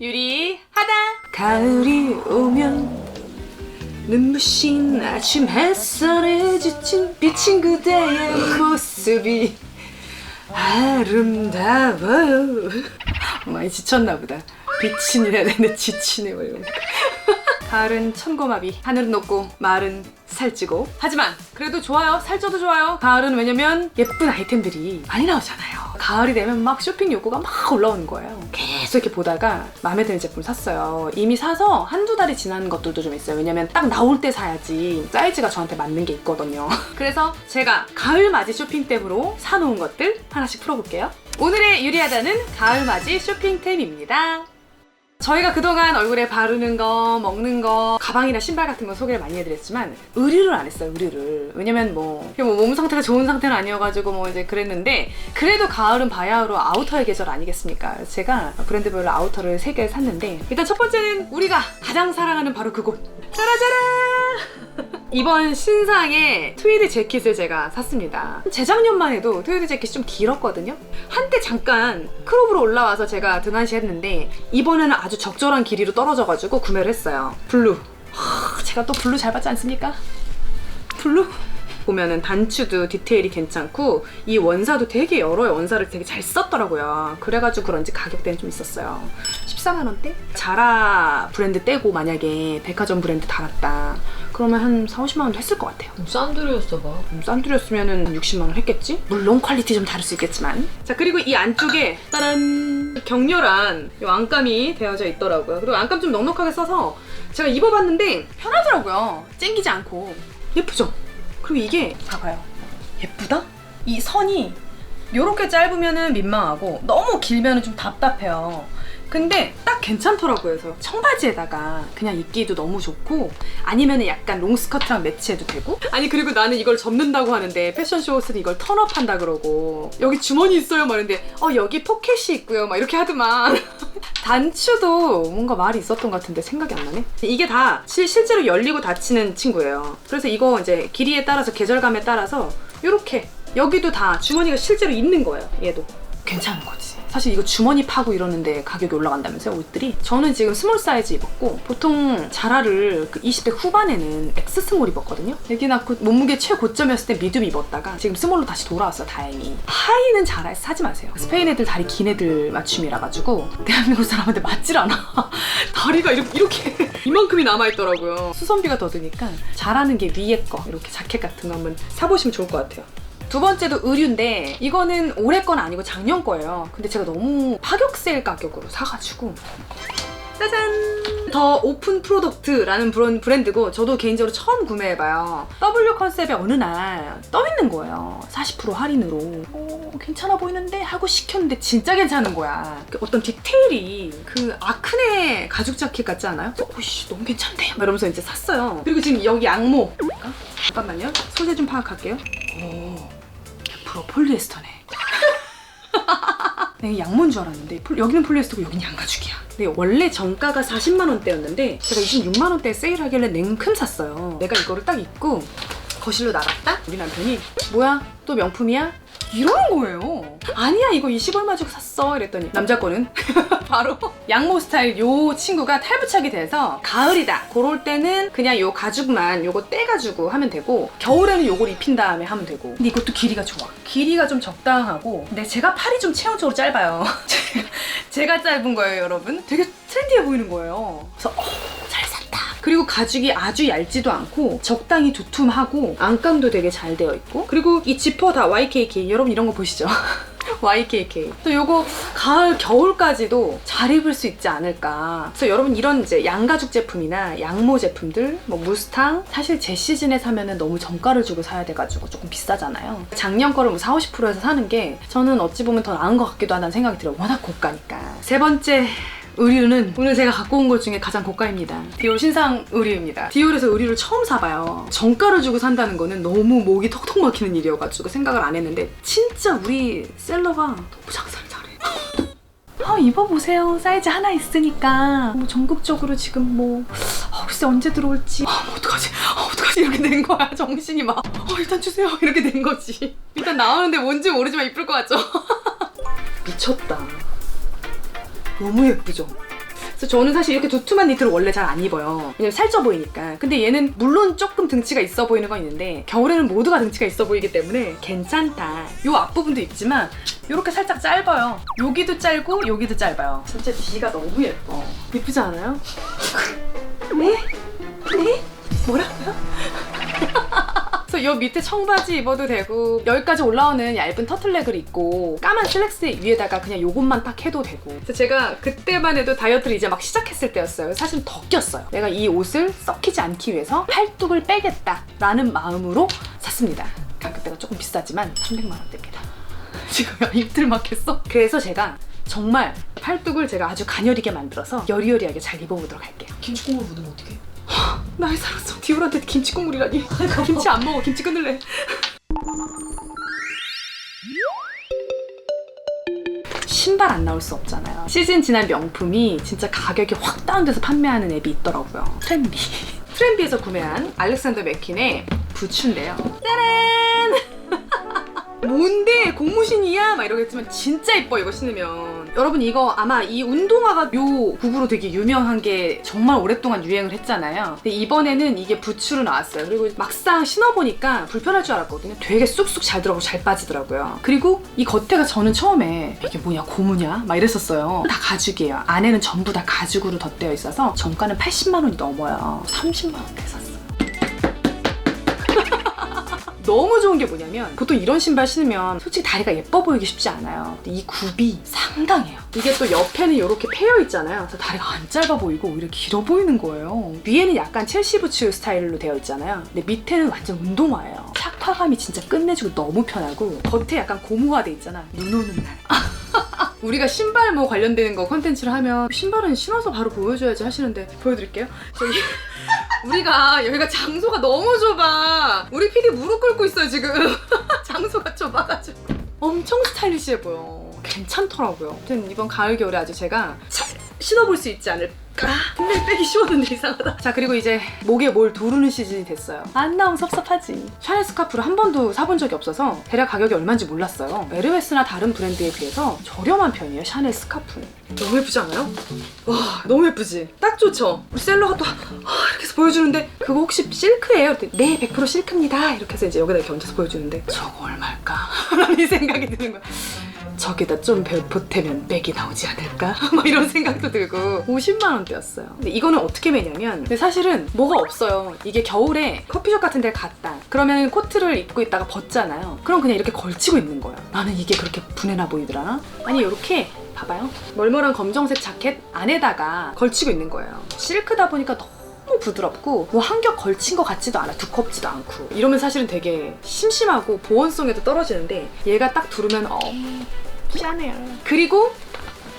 유리하다. 가을이 오면 눈부신 아침 햇살에 지친 비친 그대의 모습이 아름다워요. 많이 지쳤나 보다. 비친이라 되는데 지치네 뭐 이런 거 가을은 천고마비 하늘은 높고 마을은 살찌고. 하지만 그래도 좋아요. 살쪄도 좋아요. 가을은 왜냐면 예쁜 아이템들이 많이 나오잖아요 가을이 되면 막 쇼핑 욕구가 막 올라오는 거예요. 계속 이렇게 보다가 마음에 드는 제품 샀어요. 이미 사서 한두 달이 지난 것들도 좀 있어요. 왜냐면 딱 나올 때 사야지 사이즈가 저한테 맞는 게 있거든요. 그래서 제가 가을 맞이 쇼핑템으로 사놓은 것들 하나씩 풀어볼게요. 오늘의 유리하다는 가을 맞이 쇼핑템입니다 저희가 그동안 얼굴에 바르는 거, 먹는 거, 가방이나 신발 같은 거 소개를 많이 해드렸지만 의류를 안 했어요, 의류를. 왜냐면 뭐, 뭐 몸 상태가 좋은 상태는 아니어가지고 뭐 이제 그랬는데 그래도 가을은 바야흐로 아우터의 계절 아니겠습니까? 제가 브랜드별로 아우터를 3개 샀는데 일단 첫 번째는 우리가 가장 사랑하는 바로 그곳. 짜라짜라! 이번 신상의 트위드 재킷을 제가 샀습니다. 재작년만 해도 트위드 재킷이 좀 길었거든요. 한때 잠깐 크롭으로 올라와서 제가 등한시 했는데 이번에는 아주 적절한 길이로 떨어져가지고 구매를 했어요. 블루. 하, 제가 또 블루 잘 받지 않습니까? 블루? 보면은 단추도 디테일이 괜찮고 이 원사도 되게 여러 원사를 되게 잘 썼더라고요. 그래가지고 그런지 가격대는 좀 있었어요. 14만 원대? 자라 브랜드 떼고 만약에 백화점 브랜드 달았다. 그러면 한 4, 50만 원도 했을 것 같아요. 싼돌이었어 봐. 음, 싼들였으면 60만 원 했겠지? 물론 퀄리티 좀 다를 수 있겠지만. 자 그리고 이 안쪽에 따란 격렬한 이 안감이 되어져 있더라고요. 그리고 안감 좀 넉넉하게 써서 제가 입어봤는데 편하더라고요. 쨍기지 않고 예쁘죠? 그리고 이게 봐봐요. 예쁘다? 이 선이 이렇게 짧으면은 민망하고 너무 길면은 좀 답답해요. 근데 딱 괜찮더라고요. 그래서 청바지에다가 그냥 입기도 너무 좋고 아니면은 약간 롱스커트랑 매치해도 되고? 아니 그리고 나는 이걸 접는다고 하는데 패션쇼 옷은 이걸 턴업한다 그러고 여기 주머니 있어요? 말인데 어 여기 포켓이 있고요. 막 이렇게 하더만. 단추도 뭔가 말이 있었던 것 같은데 생각이 안 나네. 이게 다 실, 실제로 열리고 닫히는 친구예요. 그래서 이거 이제 길이에 따라서 계절감에 따라서 이렇게 여기도 다 주머니가 실제로 있는 거예요 얘도. 괜찮은 거지. 사실 이거 주머니 파고 이러는데 가격이 올라간다면서요, 옷들이? 저는 지금 스몰 사이즈 입었고, 보통 자라를 그 20대 후반에는 X 스몰 입었거든요? 여기 낳고 몸무게 최고점이었을 때 미디움 입었다가 지금 스몰로 다시 돌아왔어요, 다행히. 하의는 자라에서 사지 마세요. 스페인 애들 다리 긴 애들 맞춤이라 가지고 대한민국 사람한테 맞질 않아. 다리가 이렇게, 이렇게 이만큼이 남아있더라고요. 수선비가 더 드니까 자라는 게 위에 거, 이렇게 자켓 같은 거 한번 사보시면 좋을 것 같아요. 두 번째도 의류인데 이거는 올해 건 아니고 작년 거예요. 근데 제가 너무 파격 세일 가격으로 사가지고 짜잔! 더 오픈 프로덕트라는 브랜드고 저도 개인적으로 처음 구매해봐요. W 컨셉의 어느 날 떠있는 거예요. 40% 할인으로. 오, 괜찮아 보이는데? 하고 시켰는데 진짜 괜찮은 거야. 그 어떤 디테일이 그 아크네 가죽 자켓 같지 않아요? 오씨 너무 괜찮대. 막 이러면서 이제 샀어요. 그리고 지금 여기. 볼까? 잠깐만요. 소재 좀 파악할게요. 오, 100% 폴리에스터네. 내가 양모인 줄 알았는데 폴- 여기는 폴리에스터고 여기는 양가죽이야. 근데 원래 정가가 40만 원대였는데 제가 26만 원대에 세일하길래 냉큼 샀어요. 내가 이거를 딱 입고 거실로 나갔다? 우리 남편이 뭐야? 또 명품이야? 이러는 거예요. 아니야 이거 20 얼마 주고 샀어. 이랬더니 남자 거는 바로 양모 스타일 요 친구가 탈부착이 돼서 가을이다. 그럴 때는 그냥 요 가죽만 요거 떼가지고 하면 되고 겨울에는 요걸 입힌 다음에 하면 되고. 근데 이것도 길이가 좋아. 길이가 좀 적당하고 근데 제가 팔이 좀 체형적으로 짧아요. 제가, 제가 짧은 거예요 여러분. 되게 트렌디해 보이는 거예요. 그래서 어, 그리고 가죽이 아주 얇지도 않고 적당히 두툼하고 안감도 되게 잘 되어 있고 그리고 이 지퍼 다 YKK 여러분 이런 거 보시죠 YKK. 또 요거 가을 겨울까지도 잘 입을 수 있지 않을까. 그래서 여러분 이런 이제 양가죽 제품이나 양모 제품들, 뭐 무스탕 사실 제 시즌에 사면은 너무 정가를 주고 사야 돼가지고 조금 비싸잖아요. 작년 거를 뭐 4, 50%에서 사는 게 저는 어찌 보면 더 나은 것 같기도 하다는 생각이 들어요. 워낙 고가니까. 세 번째 의류는 오늘 제가 갖고 온 것 중에 가장 고가입니다. 디올 신상 의류입니다. 디올에서 의류를 처음 사봐요. 정가를 주고 산다는 거는 너무 목이 턱턱 막히는 일이어가지고 생각을 안 했는데 진짜 우리 셀러가 너무 장사를 잘해. 아, 입어보세요. 사이즈 하나 있으니까. 뭐 전국적으로 지금 뭐, 아, 글쎄 언제 들어올지. 아, 뭐 어떡하지? 아, 어떡하지? 이렇게 된 거야. 정신이 막. 어, 일단 주세요. 이렇게 된 거지. 일단 나오는데 뭔지 모르지만 이쁠 것 같죠? 미쳤다. 너무 예쁘죠? 그래서 저는 사실 이렇게 두툼한 니트를 원래 잘 안 입어요. 왜냐면 살쪄 보이니까. 근데 얘는 물론 조금 등치가 있어 보이는 건 있는데 겨울에는 모두가 등치가 있어 보이기 때문에 괜찮다. 요 앞부분도 입지만 이렇게 살짝 짧아요. 여기도 짧고 여기도 짧아요. 진짜 뒤가 너무 예뻐. 예쁘지 않아요? 네? 네? 뭐라고요? 그래서 요 밑에 청바지 입어도 되고 여기까지 올라오는 얇은 터틀넥을 입고 까만 슬랙스 위에다가 그냥 요것만 딱 해도 되고. 그래서 제가 그때만 해도 다이어트를 이제 막 시작했을 때였어요. 사실 더 꼈어요. 내가 이 옷을 썩히지 않기 위해서 팔뚝을 빼겠다 라는 마음으로 샀습니다. 가격대가 조금 비싸지만 300만 원대입니다. 지금 입틀 막혔어? 그래서 제가 정말 팔뚝을 제가 아주 가녀리게 만들어서 여리여리하게 잘 입어보도록 할게요. 김치 국물 묻으면 어떡해? 나의 살았어. 디올한테 김치 국물이라니. 김치 안 먹어. 김치 끊을래. 신발 안 나올 수 없잖아요. 시즌 지난 명품이 진짜 가격이 확 다운돼서 판매하는 앱이 있더라고요. 트렌비. 트렌비에서 구매한 알렉산더 맥퀸의 부츠인데요. 짜란! 뭔데 고무신이야? 막 이러겠지만 진짜 이뻐 이거 신으면 여러분 이거 아마 이 운동화가 요 구구로 되게 유명한 게 정말 오랫동안 유행을 했잖아요. 근데 이번에는 이게 부츠로 나왔어요. 그리고 막상 신어보니까 불편할 줄 알았거든요. 되게 쑥쑥 잘 들어가고 잘 빠지더라고요. 그리고 이 겉에가 저는 처음에 이게 뭐냐 고무냐? 막 이랬었어요. 다 가죽이에요. 안에는 전부 다 가죽으로 덧대어 있어서 정가는 80만 원이 넘어요. 30만 원대 샀어 너무 좋은 게 뭐냐면 보통 이런 신발 신으면 솔직히 다리가 예뻐 보이기 쉽지 않아요. 이 굽이 상당해요. 이게 또 옆에는 이렇게 패여 있잖아요. 그래서 다리가 안 짧아 보이고 오히려 길어 보이는 거예요. 위에는 약간 첼시 부츠 스타일로 되어 있잖아요. 근데 밑에는 완전 운동화예요. 착화감이 진짜 끝내주고 너무 편하고 겉에 약간 고무화 돼 있잖아. 눈 오는 날. 우리가 신발 뭐 관련되는 거 컨텐츠를 하면 신발은 신어서 바로 보여줘야지 하시는데 보여드릴게요. 저기 우리가 여기가 장소가 너무 좁아. 우리 PD 무릎 꿇고 있어요 지금. 장소가 좁아가지고 엄청 스타일리시해 보여. 괜찮더라고요. 아무튼 이번 가을 겨울에 아주 제가 잘 신어볼 수 있지 않을까. 분명히 빼기 쉬웠는데 이상하다. 자 그리고 이제 목에 뭘 두르는 시즌이 됐어요. 안 나오면 섭섭하지. 샤넬 스카프를 한 번도 사본 적이 없어서 대략 가격이 얼마인지 몰랐어요. 에르메스나 다른 브랜드에 비해서 저렴한 편이에요. 샤넬 스카프는. 너무 예쁘지 않아요? 와 너무 예쁘지? 딱 좋죠? 우리 셀러가 또 아, 이렇게 해서 보여주는데 그거 혹시 실크예요? 네 100% 실크입니다 이렇게 해서 이제 여기다 이렇게 얹어서 보여주는데 저거 얼마일까? 라는 생각이 드는 거야 저기다 좀별 보태면 백이 나오지 않을까? 막 이런 생각도 들고 50만 원대였어요 근데 이거는 어떻게 매냐면 사실은 뭐가 없어요 이게 겨울에 커피숍 같은 데 갔다 그러면 코트를 입고 있다가 벗잖아요 그럼 그냥 이렇게 걸치고 있는 거야 나는 이게 그렇게 분해나 보이더라 아니 이렇게 봐봐요. 멀멀한 검정색 자켓 안에다가 걸치고 있는 거예요. 실크다 보니까 너무 부드럽고 뭐 한 겹 걸친 것 같지도 않아. 두껍지도 않고. 이러면 사실은 되게 심심하고 보온성에도 떨어지는데 얘가 딱 두르면 어 짠해요. 그리고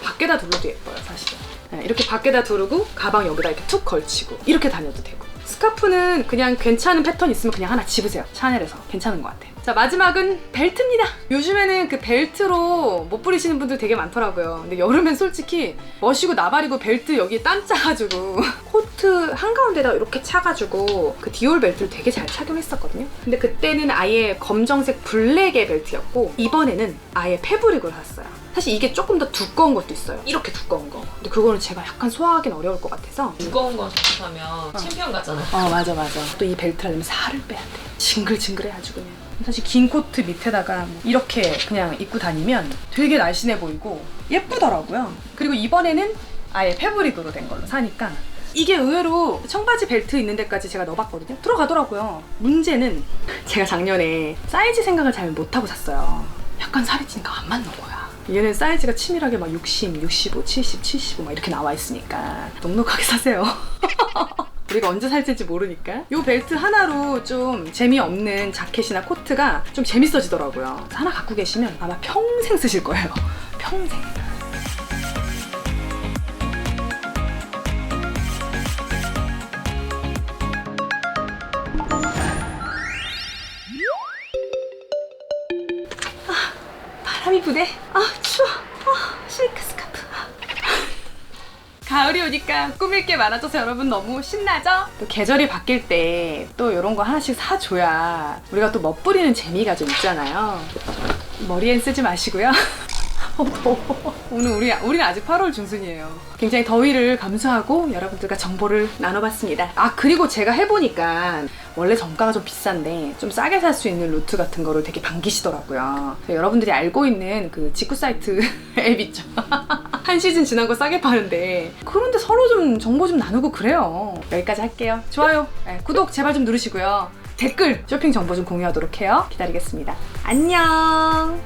밖에다 둘러도 예뻐요, 사실은. 네, 이렇게 밖에다 두르고 가방 여기다 이렇게 툭 걸치고 이렇게 다녀도 되고. 스카프는 그냥 괜찮은 패턴 있으면 그냥 하나 집으세요. 샤넬에서 괜찮은 것 같아요. 자 마지막은 벨트입니다. 요즘에는 그 벨트로 못 부리시는 분들 되게 많더라고요. 근데 여름엔 솔직히 멋이고 나발이고 벨트 여기 땀 짜가지고 코트 한가운데다 이렇게 차가지고 그 디올 벨트를 되게 잘 착용했었거든요. 근데 그때는 아예 검정색 블랙의 벨트였고 이번에는 아예 패브릭으로 샀어요. 사실 이게 조금 더 두꺼운 것도 있어요. 이렇게 두꺼운 거. 근데 그거는 제가 약간 소화하기는 어려울 것 같아서. 무거운 거 잘못하면 챔피언 같잖아. 어 맞아 맞아. 또 이 벨트 하려면 살을 빼야 돼. 징글징글해 아주 그냥. 사실 긴 코트 밑에다가 뭐 이렇게 그냥 입고 다니면 되게 날씬해 보이고 예쁘더라고요. 그리고 이번에는 아예 패브릭으로 된 걸로 사니까. 이게 의외로 청바지 벨트 있는 데까지 제가 넣어봤거든요. 들어가더라고요. 문제는 제가 작년에 사이즈 생각을 잘 못하고 샀어요. 약간 살이 찌니까 안 맞는 거야 얘는 사이즈가 치밀하게 막 60, 65, 70, 75 막 이렇게 나와 있으니까 넉넉하게 사세요. 우리가 언제 살찔지 모르니까. 이 벨트 하나로 좀 재미없는 자켓이나 코트가 좀 재밌어지더라고요. 하나 갖고 계시면 아마 평생 쓰실 거예요. 평생 바람이 부네 아 추워 아 실크 스카프 가을이 오니까 꾸밀 게 많아져서 여러분 너무 신나죠? 또 계절이 바뀔 때 또 이런 거 하나씩 사줘야 우리가 또 멋부리는 재미가 좀 있잖아요. 머리엔 쓰지 마시고요. 더워. 오늘 우리 우리는 아직 8월 중순이에요. 굉장히 더위를 감수하고 여러분들과 정보를 나눠봤습니다. 아 그리고 제가 해보니까 원래 정가가 좀 비싼데 좀 싸게 살 수 있는 루트 같은 거를 되게 반기시더라고요. 여러분들이 알고 있는 그 직구 사이트 앱 있죠. 한 시즌 지난 거 싸게 파는데 그런데 서로 좀 정보 좀 나누고 그래요. 여기까지 할게요. 좋아요, 네, 구독 제발 좀 누르시고요. 댓글 쇼핑 정보 좀 공유하도록 해요. 기다리겠습니다. 안녕.